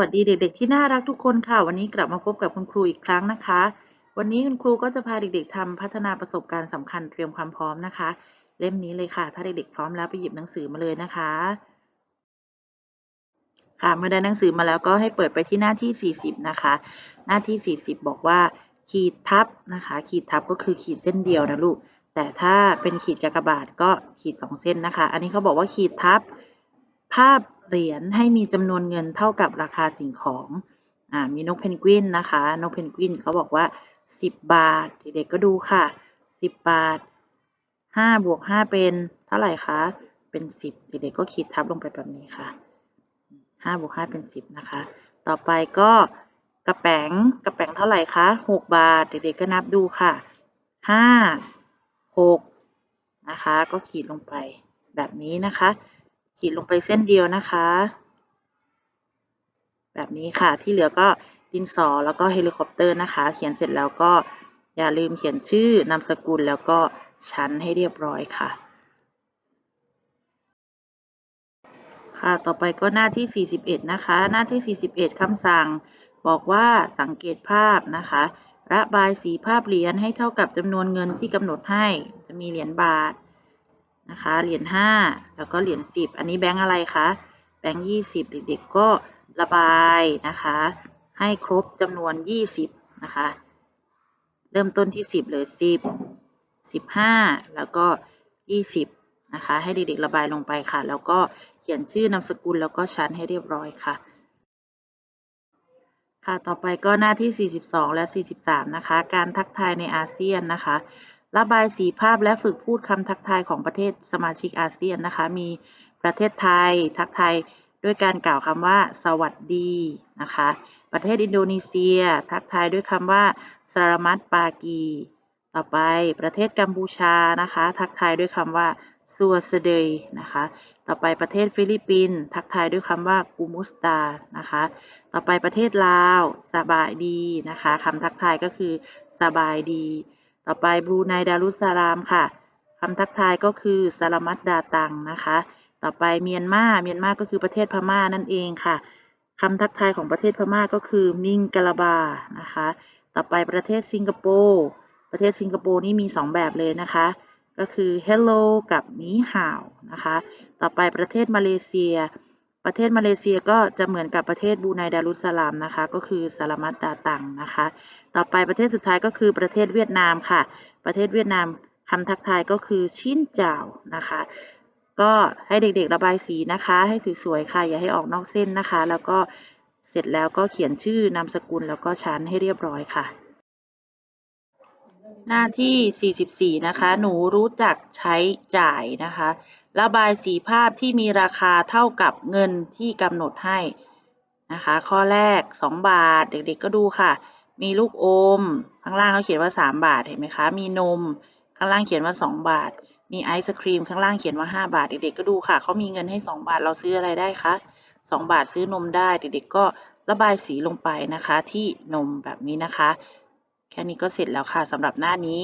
วัสดีเด็ก ๆ ที่น่ารักทุกคนค่ะ วันนี้กลับมาพบกับคุณครูอีกครั้งนะคะ วันนี้คุณครูก็จะพาเด็ก ๆทำพัฒนาประสบการณ์สำคัญเตรียมความพร้อมนะคะ เล่มนี้เลยค่ะ ถ้าเด็กๆพร้อมแล้วไปหยิบหนังสือมาเลยนะคะ ค่ะเมื่อได้หนังสือมาแล้วก็ให้เปิดไปที่หน้าที่ 40 นะคะ หน้าที่ 40 บอกว่า ขีดทับนะคะ ขีดทับก็คือขีดเส้นเดียวนะลูก แต่ถ้าเป็นขีดกากบาทก็ขีดสองเส้นนะคะ อันนี้เขาบอกว่าขีดทับภาพ เหรียญให้มีจำนวนเงินเท่ากับราคาสิ่งของอ่ามีนกเพนกวินนะคะ นกเพนกวินเขาบอกว่า 10 บาท เด็กๆก็ดูค่ะ 10 บาท 5 บวก 5 เป็นเท่าไหร่คะ เป็น 10 เด็กๆก็ขีดทับลงไปแบบนี้ค่ะ 5 บวก 5 เป็น 10 นะคะ ต่อไปก็กระแป๋งกระแป๋งเท่าไหร่คะ 6 บาท เด็กๆก็นับดูค่ะ 5 6 นะคะ ก็ขีดลงไปแบบนี้นะคะ ขีดลงไปเส้นเดียวนะคะ แบบนี้ค่ะที่เหลือก็ดินสอแล้วก็เฮลิคอปเตอร์นะคะ เขียนเสร็จแล้วก็อย่าลืมเขียนชื่อนามสกุลแล้วก็ชั้นให้เรียบร้อยค่ะ ค่ะต่อไปก็หน้าที่ 41 นะคะ หน้าที่ 41คำสั่งบอกว่าสังเกตภาพนะคะ ระบายสีภาพเหรียญให้เท่ากับจำนวนเงินที่กำหนดให้จะมีเหรียญบาท นะคะเหรียญ5แล้วก็เหรียญ10 อันนี้แบงค์อะไรคะแบงค์20 เด็กๆก็ระบายนะคะ ให้ครบจำนวน 20 นะคะ เริ่มต้นที่ 10 เลย 10 15 แล้วก็ 20 นะคะ ให้เด็กๆระบายลงไปค่ะ แล้วก็เขียนชื่อนามสกุลแล้วก็ชั้นให้เรียบร้อยค่ะ ค่ะ ต่อไปก็หน้าที่ 42 และ 43 นะคะ การทักทายในอาเซียนนะคะ ระบายสีภาพและฝึกพูดคำทักทายของประเทศสมาชิกอาเซียนนะคะ มีประเทศไทยทักทายด้วยการกล่าวคำว่า สวัสดีนะคะ ประเทศอินโดนีเซีย ทักทายด้วยคำว่าสารมัตปากี ต่อไปประเทศกัมพูชานะคะ ทักทายด้วยคำว่าซัวสเดยนะคะ ต่อไปประเทศฟิลิปปินส์ทักทายด้วยคำว่ากูมุสตานะคะ ต่อไปประเทศลาวสบายดีนะคะคำทักทายก็คือสบายดี ต่อไปบรูไนดารุสสลามค่ะคำทักทายก็คือสลามัดดาตังนะคะ ต่อไปเมียนมา เมียนมาก็คือประเทศพม่านั่นเองค่ะคำทักทายของประเทศพม่าก็คือมิงกะลาบา นะคะ ต่อไปประเทศสิงคโปร์ ประเทศสิงคโปร์นี่มี 2 แบบเลยนะคะ ก็คือ hello กับนีห่าวนะคะ ต่อไปประเทศมาเลเซีย ประเทศมาเลเซียก็จะเหมือนกับประเทศบูไนดารุสลามนะคะ ก็คือสลามัตดาตังนะคะ ต่อไปประเทศสุดท้ายก็คือประเทศเวียดนามค่ะ ประเทศเวียดนามคำทักทายก็คือชินเจ้านะคะ ก็ให้เด็กๆระบายสีนะคะ ให้สวยๆค่ะ อย่าให้ออกนอกเส้นนะคะ แล้วก็เสร็จแล้วก็เขียนชื่อนามสกุลแล้วก็ชั้นให้เรียบร้อยค่ะ หน้าที่ 44 นะคะ หนูรู้จักใช้จ่ายนะคะ ระบายสีภาพที่มีราคาเท่ากับเงินที่กำหนดให้นะคะ ข้อแรก 2 บาท เด็กๆก็ดูค่ะ มีลูกอม ข้างล่างเขาเขียนว่า 3 บาท เห็นไหมคะ มีนม ข้างล่างเขียนว่า 2 บาท มีไอศครีม ข้างล่างเขียนว่า 5 บาท เด็กๆก็ดูค่ะ เขามีเงินให้ 2 บาท เราซื้ออะไรได้คะ 2 บาทซื้อนมได้ เด็กๆก็ระบายสีลงไปนะคะ ที่นมแบบนี้นะคะ แค่นี้ก็เสร็จแล้วค่ะสำหรับหน้านี้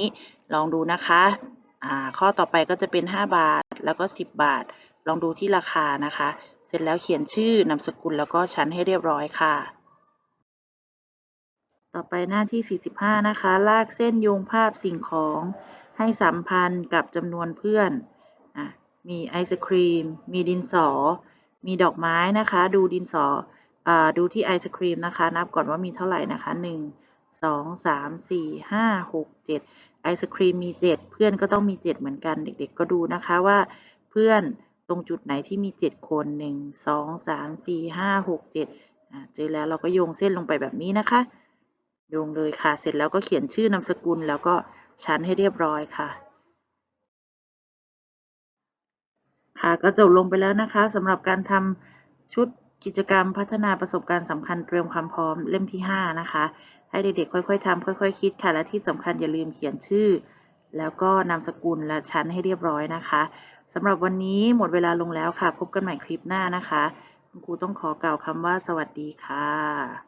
ลองดูนะคะอ่าข้อต่อไปก็จะเป็น 5 บาท แล้วก็ 10 บาท ลองดูที่ราคานะคะ เสร็จแล้วเขียนชื่อนามสกุลแล้วก็ชั้นให้เรียบร้อยค่ะ ต่อไปหน้าที่ 45 นะคะ ลากเส้นโยงภาพสิ่งของให้สัมพันธ์กับจำนวนเพื่อนอะมีไอศครีม มีดินสอ มีดอกไม้นะคะ ดูดินสออ่าดูที่ไอศครีมนะคะ นับก่อนว่ามีเท่าไหร่นะคะ 1 สองสามสี่ห้าหกเจ็ดไอศครีมมีเจ็ดเพื่อนก็ต้องมีเจ็ดเหมือนกันเด็ก ๆ ก็ดูนะคะว่าเพื่อนตรงจุดไหนที่มีเจ็ดคนหนึ่งสองสามสี่ห้าหกเจ็ดเจอแล้วเราก็โยงเส้นลงไปแบบนี้นะคะ โยงเลยค่ะเสร็จแล้วก็เขียนชื่อนามสกุลแล้วก็ชั้นให้เรียบร้อยค่ะค่ะก็จบลงไปแล้วนะคะสำหรับการทำชุด กิจกรรมพัฒนาประสบการณ์สำคัญเตรียมความพร้อมเล่มที่ 5 นะคะ ให้เด็กๆ ค่อย ๆทำค่อยๆคคิดค่ะ และที่สำคัญอย่าลืมเขียนชื่อ แล้วก็นามสกุลและชั้นให้เรียบร้อยนะคะสำหรับวันนี้หมดเวลาลงแล้วค่ะ พบกันใหม่คลิปหน้านะคะ คุณครูต้องขอกล่าวคำว่าสวัสดีค่ะ